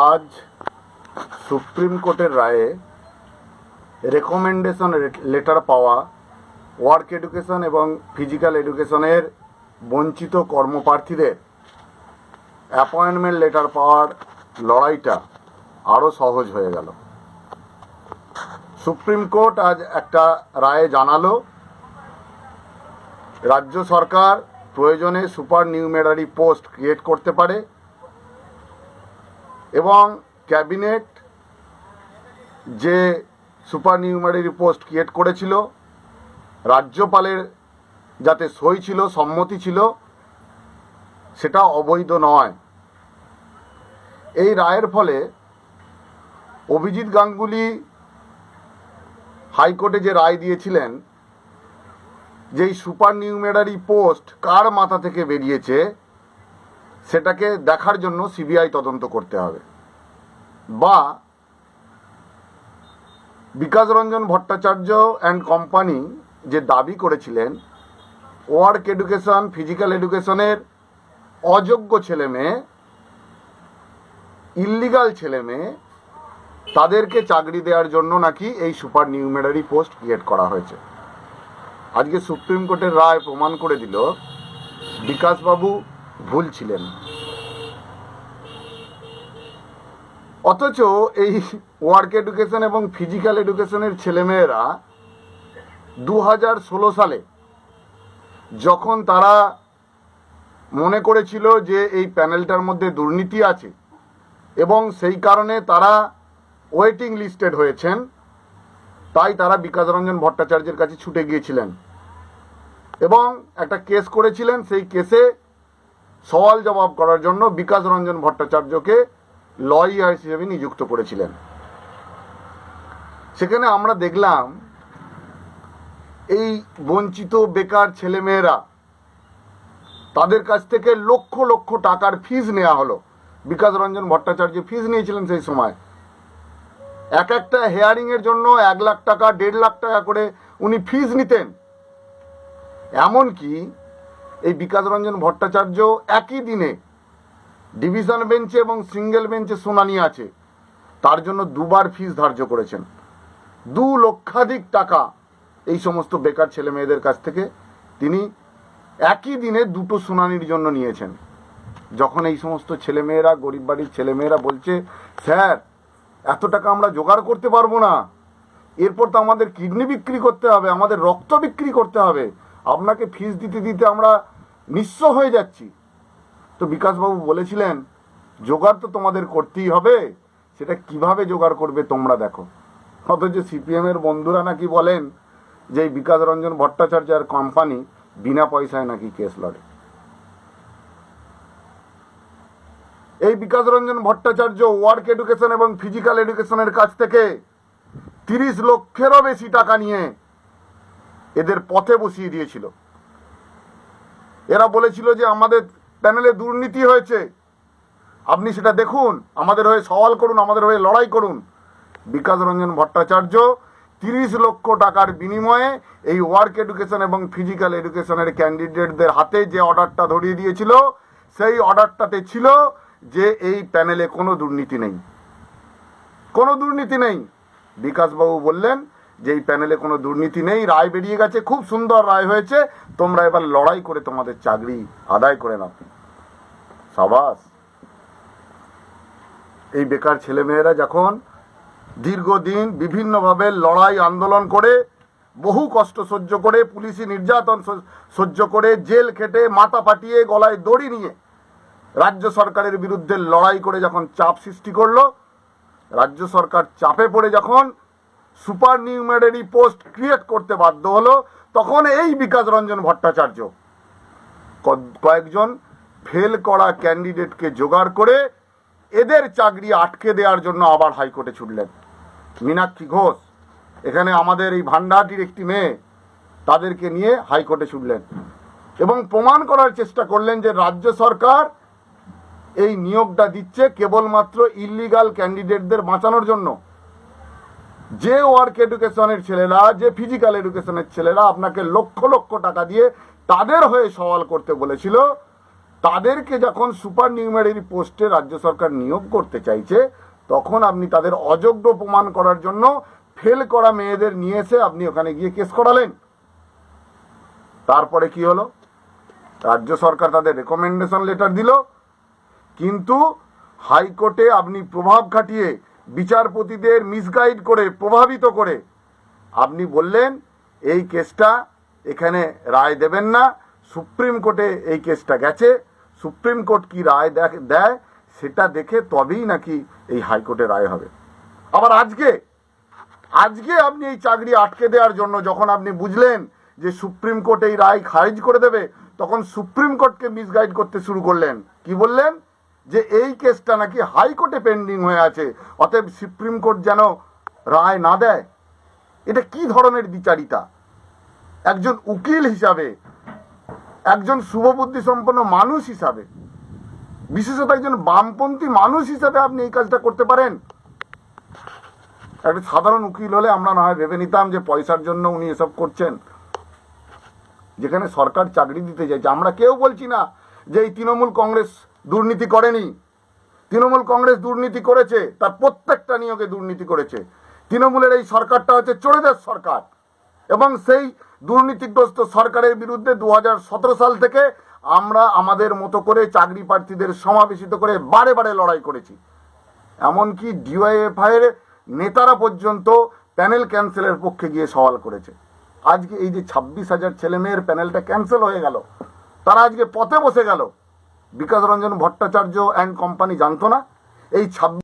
আজ সুপ্রিম কোর্টের রায়ে রেকমেন্ডেশন লেটার পাওয়া ওয়ার্ক এডুকেশন এবং ফিজিক্যাল এডুকেশনের বঞ্চিত কর্মপ্রার্থীদের অ্যাপয়েন্টমেন্ট লেটার পাওয়ার লড়াইটা আরও সহজ হয়ে গেল। সুপ্রিম কোর্ট আজ একটা রায়ে জানালো, রাজ্য সরকার প্রয়োজনে সুপার নিউমেরারি পোস্ট ক্রিয়েট করতে পারে এবং ক্যাবিনেট যে সুপার নিউমারি পোস্ট ক্রিয়েট করেছিল, রাজ্যপালের যাতে সই ছিল, সম্মতি ছিল, সেটা অবৈধ নয়। এই রায়ের ফলে অভিজিৎ গাঙ্গুলি হাইকোর্টে যে রায় দিয়েছিলেন যে এই সুপার নিউমেরারি পোস্ট কার মাথা থেকে বেরিয়েছে সেটাকে দেখার জন্য সিবিআই তদন্ত করতে হবে। বা বিকাশ রঞ্জন ভট্টাচার্য অ্যান্ড কোম্পানি যে দাবি করেছিলেন ওয়ার্ক এডুকেশন ফিজিক্যাল এডুকেশনের অযোগ্য ছেলে মেয়ে ইল্লিগাল ছেলে মেয়ে, তাদেরকে চাকরি দেওয়ার জন্য নাকি এই সুপার নিউমেরারি পোস্ট ক্রিয়েট করা হয়েছে। আজকে সুপ্রিম কোর্টের রায় প্রমাণ করে দিল, বিকাশবাবু ভুল ছিলেন অথচ এই ওয়ার্ক এডুকেশন এবং ফিজিক্যাল এডুকেশনের ছেলেমেয়েরা দু হাজার ষোলো সালে যখন তারা মনে করেছিল যে এই প্যানেলটার মধ্যে দুর্নীতি আছে এবং সেই কারণে তারা ওয়েটিং লিস্টেড হয়েছেন, তাই তারা বিকাশ রঞ্জন ভট্টাচার্যের কাছে ছুটে গিয়েছিলেন এবং একটা কেস করেছিলেন, সেই কেসে সওয়াল জবাব করার জন্য বিকাশ রঞ্জন ভট্টাচার্যকে লয়ার হিসেবে নিযুক্ত করেছিলেন। সেখানে আমরা দেখলাম, এই বঞ্চিত বেকার ছেলেমেয়েরা তাদের কাছ থেকে লক্ষ লক্ষ টাকার ফিজ নেওয়া হলো। বিকাশ রঞ্জন ভট্টাচার্য ফিজ নিয়েছিলেন সেই সময়। এক একটা হেয়ারিং এর জন্য এক লাখ টাকা, দেড় লাখ টাকা করে উনি ফিজ নিতেন। এমনকি এই বিকাশ রঞ্জন ভট্টাচার্য একই দিনে ডিভিশন বেঞ্চে এবং সিঙ্গেল বেঞ্চে শুনানি আছে। তার জন্য দুবার ফিস ধার্য করেছেন। দু লক্ষাধিক টাকা এই সমস্ত বেকার ছেলে মেয়েদের কাছ থেকে তিনি একই দিনে দুটো শুনানির জন্য নিয়েছেন। যখন এই সমস্ত ছেলেমেয়েরা গরিব বাড়ির ছেলেমেয়েরা বলছে, স্যার, এত টাকা আমরা জোগাড় করতে পারব না। এরপর তো আমাদের কিডনি বিক্রি করতে হবে, আমাদের রক্ত বিক্রি করতে হবে। আপনাকে ফিস দিতে দিতে আমরা নিঃস্ব হয়ে যাচ্ছি। তো বিকাশবাবু বলেছিলেন, জোগাড় তো তোমাদের করতেই হবে। সেটা কীভাবে জোগাড় করবে তোমরা দেখো। অথচ সিপিএম এর বন্ধুরা নাকি বলেন যে বিকাশ রঞ্জন ভট্টাচার্য আর কোম্পানি বিনা পয়সায় নাকি কেস লড়ে। এই বিকাশ রঞ্জন ভট্টাচার্য ওয়ার্ক এডুকেশন এবং ফিজিক্যাল এডুকেশনের কাছ থেকে তিরিশ লক্ষেরও বেশি টাকা নিয়ে এদের পথে বসিয়ে দিয়েছিল। এরা বলেছিল যে আমাদের প্যানেলে দুর্নীতি হয়েছে। আপনি সেটা দেখুন, আমাদের হয়ে সওয়াল করুন, আমাদের হয়ে লড়াই করুন। বিকাশ রঞ্জন ভট্টাচার্য তিরিশ লক্ষ টাকার বিনিময়ে এই ওয়ার্ক এডুকেশন এবং ফিজিক্যাল এডুকেশনের ক্যান্ডিডেটদের হাতে যে অর্ডারটা ধরিয়ে দিয়েছিল, সেই অর্ডারটাতে ছিল যে এই প্যানেলে কোনো দুর্নীতি নেই। কোনো দুর্নীতি নেই। বিকাশবাবু বললেন যে এই প্যানেলে কোনো দুর্নীতি নেই, রায় বেরিয়ে গেছে, খুব সুন্দর রায় হয়েছে। তোমরা এবার লড়াই করে তোমাদের চাকরি আদায় করে নাও। সাবাস। এই বেকার ছেলেমেয়েরা যখন দীর্ঘদিন বিভিন্নভাবে লড়াই, আন্দোলন করে, বহু কষ্ট সহ্য করে, পুলিশি নির্যাতন সহ- সহ্য করে, জেল খেটে, মাথা ফাটিয়ে, গলায় দড়ি নিয়ে রাজ্য সরকারের বিরুদ্ধে লড়াই করে যখন চাপ সৃষ্টি করল, রাজ্য সরকার চাপে পড়ে যখন সুপার নিউমেরারি পোস্ট ক্রিয়েট করতে বাধ্য হলো তখন এই বিকাশ রঞ্জন ভট্টাচার্য। কয়েকজন ফেল করা ক্যান্ডিডেটকে জোগাড় করে এদের চাকরি আটকে দেওয়ার জন্য আবার হাইকোর্টে ছুটলেন। মীনাক্ষী ঘোষ, এখানে আমাদের এই ভান্ডারটির একটি মেয়ে, তাদেরকে নিয়ে হাইকোর্টে ছুটলেন এবং প্রমাণ করার চেষ্টা করলেন যে রাজ্য সরকার এই নিয়োগটা দিচ্ছে কেবলমাত্র ইলিগাল ক্যান্ডিডেটদের বাঁচানোর জন্য। যে ওয়ার্ক এডুকেশনের ছেলেরা, যে ফিজিক্যাল এডুকেশনের ছেলেরা আপনাকে লক্ষ লক্ষ টাকা দিয়ে তাদের হয়ে সওয়াল করতে বলেছিল, তাদেরকে যখন সুপার নিউমারি পোস্টে রাজ্য সরকার নিয়োগ করতে চাইছে, তখন আপনি তাদের অযোগ্য প্রমাণ করার জন্য ফেল করা মেয়েদের নিয়ে এসে আপনি ওখানে গিয়ে কেস করালেন। তারপরে কি হলো? রাজ্য সরকার তাদের রেকমেন্ডেশন লেটার দিল, কিন্তু হাইকোর্টে আপনি প্রভাব খাটিয়ে বিচারপতিদের মিসগাইড করে, প্রভাবিত করে। আপনি বললেন, এই কেসটা এখানে রায় দেবেন না। সুপ্রিম কোর্টে এই কেসটা গেছে। সুপ্রিম কোর্ট কি রায় দেয়, সেটা দেখে তবেই নাকি এই হাইকোর্টে রায় হবে। আবার আজকে আজকে আপনি এই চাকরি আটকে দেওয়ার জন্য যখন আপনি বুঝলেন যে সুপ্রিম কোর্ট এই রায় খারিজ করে দেবে, তখন সুপ্রিম কোর্টকে মিসগাইড করতে শুরু করলেন। কি বললেন? যে এই কেসটা নাকি হাইকোর্টে পেন্ডিং হয়ে আছে, অতএব সুপ্রিম কোর্ট যেন রায় না দেয়। এটা কি ধরনের বিচারিতা একজন উকিল হিসাবে, একজন শুভবুদ্ধি সম্পন্ন মানুষ হিসাবে, বিশেষত একজন বামপন্থী মানুষ হিসাবে আপনি এই কাজটা করতে পারেন? একটা সাধারণ উকিল হলে আমরা না হয় ভেবে নিতাম যে পয়সার জন্য উনি এসব করছেন। যেখানে সরকার চাকরি দিতে চাইছে, আমরা কেউ বলছি না যে এই তৃণমূল কংগ্রেস দুর্নীতি করেনি। তৃণমূল কংগ্রেস দুর্নীতি করেছে, তার প্রত্যেকটা নিয়োগে দুর্নীতি করেছে। তৃণমূলের এই সরকারটা হচ্ছে চোরেদের সরকার। এবং সেই দুর্নীতিগ্রস্ত সরকারের বিরুদ্ধে দু হাজার সতেরো সাল থেকে আমরা আমাদের মতো করে চাকরি প্রার্থীদের সমাবেশিত করে বারে বারে লড়াই করেছি। এমনকি ডিওয়াইএফআই এর নেতারা পর্যন্ত প্যানেল ক্যান্সেলের পক্ষে গিয়ে সওয়াল করেছে। আজকে এই যে ছাব্বিশ হাজার ছেলে মেয়ের প্যানেলটা ক্যান্সেল হয়ে গেল, তারা আজকে পথে বসে গেল। বিকাশ রঞ্জন ভট্টাচার্য অ্যান্ড কোম্পানি জানতো না। এই ছাব্বিশ